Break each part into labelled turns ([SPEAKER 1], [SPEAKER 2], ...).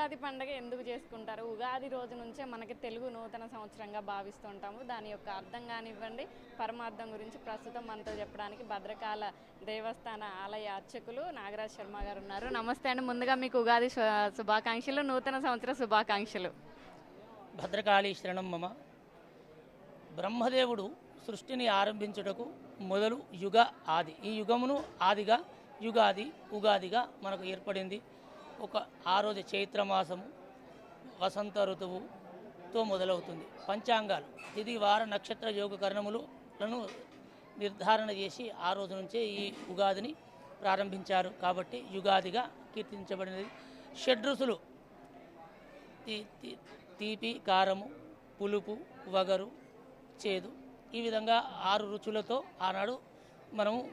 [SPEAKER 1] ఉగాది పండుగ ఎందుకు చేసుకుంటారు? ఉగాది రోజు నుంచే మనకి తెలుగు నూతన సంవత్సరంగా భావిస్తుంటాము దాని యొక్క అర్థం కానివ్వండి పరమార్థం గురించి ప్రస్తుతం మనతో చెప్పడానికి భద్రకాల దేవస్థాన ఆలయ అర్చకులు నాగరాజ్ శర్మ గారు ఉన్నారు. నమస్తే అండి. ముందుగా మీకు ఉగాది శు- శుభాకాంక్షలు నూతన సంవత్సర శుభాకాంక్షలు.
[SPEAKER 2] భద్రకాళీ శరణం మమ. బ్రహ్మదేవుడు సృష్టిని ఆరంభించుటకు మొదలు యుగ ఆది. ఈ యుగమును ఆదిగా యుగాది ఉగాదిగా మనకు ఏర్పడింది. ఒక ఆ రోజు చైత్రమాసము వసంత ఋతువుతో మొదలవుతుంది. పంచాంగాలు ఇది వార నక్షత్ర యోగ కరణములను నిర్ధారణ చేసి ఆ రోజు నుంచే ఈ ఉగాదిని ప్రారంభించారు. కాబట్టి యుగాదిగా కీర్తించబడినది. షడ్రుసులు తీ- తీ- తీపి కారము పులుపు వగరు చేదు ఈ విధంగా ఆరు రుచులతో ఆనాడు మనము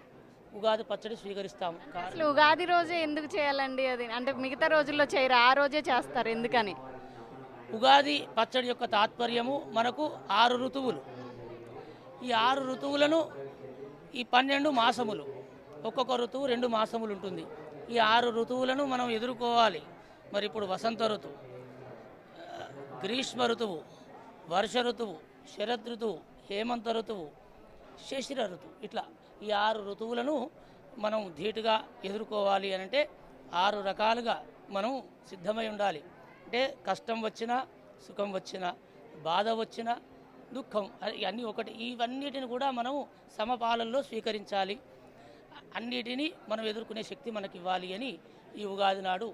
[SPEAKER 2] ఉగాది పచ్చడి స్వీకరిస్తాము కారణం
[SPEAKER 1] అసలు ఉగాది రోజే ఎందుకు చేయాలండి అది? అంటే మిగతా రోజుల్లో చేయరు ఆ రోజే చేస్తారు ఎందుకని?
[SPEAKER 2] ఉగాది పచ్చడి యొక్క తాత్పర్యము మనకు ఆరు ఋతువులు. ఈ ఆరు ఋతువులను ఈ పన్నెండు మాసములు ఒక్కొక్క ఋతువు రెండు మాసములు ఉంటుంది. ఈ ఆరు ఋతువులను మనం ఎదుర్కోవాలి. మరి ఇప్పుడు వసంత ఋతువు గ్రీష్మ ఋతువు వర్ష ఋతువు శరద్ ఋతువు హేమంత ఋతువు శిశిర ఋతువు ఇట్లా. ఈ ఆరు ఋతువులను మనం ధీటుగా ఎదుర్కోవాలి అని అంటే ఆరు రకాలుగా మనం సిద్ధమై ఉండాలి. అంటే కష్టం వచ్చినా సుఖం వచ్చినా బాధ వచ్చినా దుఃఖం అన్నీ ఒకటి ఇవన్నిటిని కూడా మనం సమపాలనలో స్వీకరించాలి. అన్నిటినీ మనం ఎదుర్కొనే శక్తి మనకి ఇవ్వాలి అని ఈ ఉగాది నాడు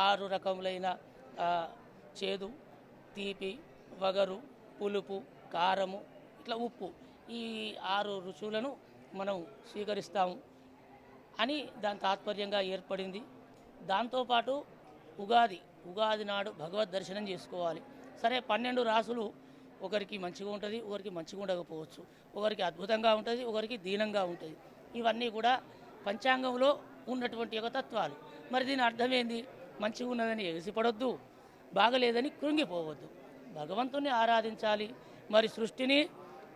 [SPEAKER 2] ఆరు రకములైన చేదు తీపి వగరు పులుపు కారము ఇట్లా ఉప్పు ఈ ఆరు రుచులను మనం స్వీకరిస్తాము అని దాని తాత్పర్యంగా ఏర్పడింది. దాంతోపాటు ఉగాది ఉగాది నాడు భగవద్ దర్శనం చేసుకోవాలి. సరే పన్నెండు రాసులు ఒకరికి మంచిగా ఉంటుంది ఒకరికి మంచిగా ఉండకపోవచ్చు. ఒకరికి అద్భుతంగా ఉంటుంది ఒకరికి దీనంగా ఉంటుంది. ఇవన్నీ కూడా పంచాంగంలో ఉన్నటువంటి యొక్క తత్వాలు. మరి దీని అర్థం ఏంది మంచిగా ఉన్నదని ఎగిసిపడొద్దు బాగలేదని కృంగిపోవద్దు. భగవంతుని ఆరాధించాలి. మరి సృష్టిని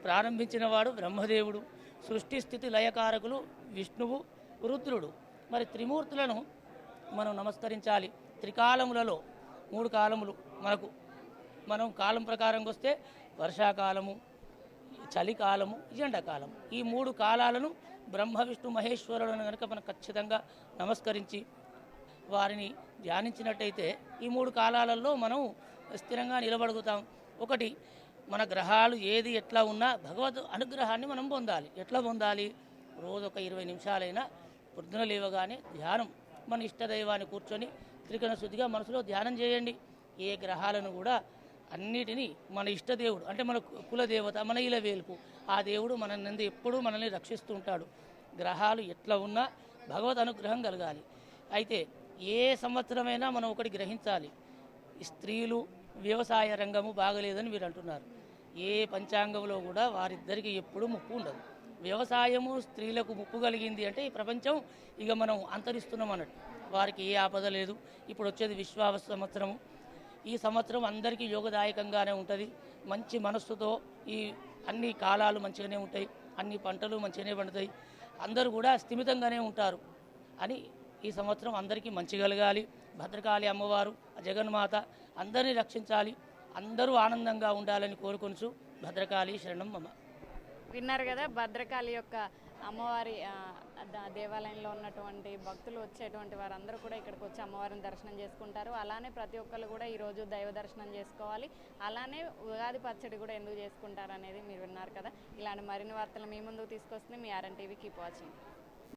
[SPEAKER 2] ప్రారంభించిన వాడు బ్రహ్మదేవుడు. సృష్టి స్థితి లయకారకులు విష్ణువు రుద్రుడు. మరి త్రిమూర్తులను మనం నమస్కరించాలి. త్రికాలములలో మూడు కాలములు మనకు. మనం కాలం ప్రకారంగా వస్తే వర్షాకాలము చలికాలము ఎండాకాలం ఈ మూడు కాలాలను బ్రహ్మ విష్ణు మహేశ్వరులను కనుక మనం ఖచ్చితంగా నమస్కరించి వారిని ధ్యానించినట్టయితే ఈ మూడు కాలాలలో మనం స్థిరంగా నిలబడుగుతాం. ఒకటి మన గ్రహాలు ఏది ఎట్లా ఉన్నా భగవద్ అనుగ్రహాన్ని మనం పొందాలి. ఎట్లా పొందాలి? రోజు ఒక ఇరవై నిమిషాలైనా పొద్దున లేవగానే ధ్యానం. మన ఇష్టదైవాన్ని కూర్చొని త్రికరణ శుద్ధిగా మనసులో ధ్యానం చేయండి. ఏ గ్రహాలను కూడా అన్నిటినీ మన ఇష్టదేవుడు అంటే మన కులదేవత మన ఇల వేలుపు ఆ దేవుడు మన నుండి ఎప్పుడూ మనల్ని రక్షిస్తూ ఉంటాడు గ్రహాలు ఎట్లా ఉన్నా భగవద్ అనుగ్రహం కలగాలి. అయితే ఏ సంవత్సరమైనా మనం ఒకటి గ్రహించాలి. స్త్రీలు వ్యవసాయ రంగము బాగలేదని మీరు అంటున్నారు. ఏ పంచాంగంలో కూడా వారిద్దరికి ఎప్పుడూ ముప్పు ఉండదు. వ్యవసాయము స్త్రీలకు ముప్పు కలిగింది అంటే ఈ ప్రపంచం ఇక మనం అంతరిస్తున్నాం అన్నట్టు. వారికి ఏ ఆపద లేదు. ఇప్పుడు వచ్చేది విశ్వావ సంవత్సరము. ఈ సంవత్సరం అందరికీ యోగదాయకంగానే ఉంటుంది. మంచి మనస్సుతో ఈ అన్ని కాలాలు మంచిగానే ఉంటాయి. అన్ని పంటలు మంచిగానే పండుతాయి. అందరూ కూడా స్థిమితంగానే ఉంటారు. అని ఈ సంవత్సరం అందరికీ మంచి కలగాలి. భద్రకాళి అమ్మవారు జగన్మాత అందరినీ రక్షించాలి అందరూ ఆనందంగా ఉండాలని కోరుకొనుచు భద్రకాళి శరణం మమ.
[SPEAKER 1] విన్నారు కదా భద్రకాళి యొక్క అమ్మవారి దేవాలయంలో ఉన్నటువంటి భక్తులు వచ్చేటువంటి వారందరూ కూడా ఇక్కడికి వచ్చి అమ్మవారిని దర్శనం చేసుకుంటారు. అలానే ప్రతి ఒక్కరు కూడా ఈరోజు దైవ దర్శనం చేసుకోవాలి. అలానే ఉగాది పచ్చడి కూడా ఎందుకు చేసుకుంటారు అనేది మీరు విన్నారు కదా. ఇలాంటి మరిన్ని వార్తలు మీ ముందుకు తీసుకొస్తుంది మీ R N TV. Keep watching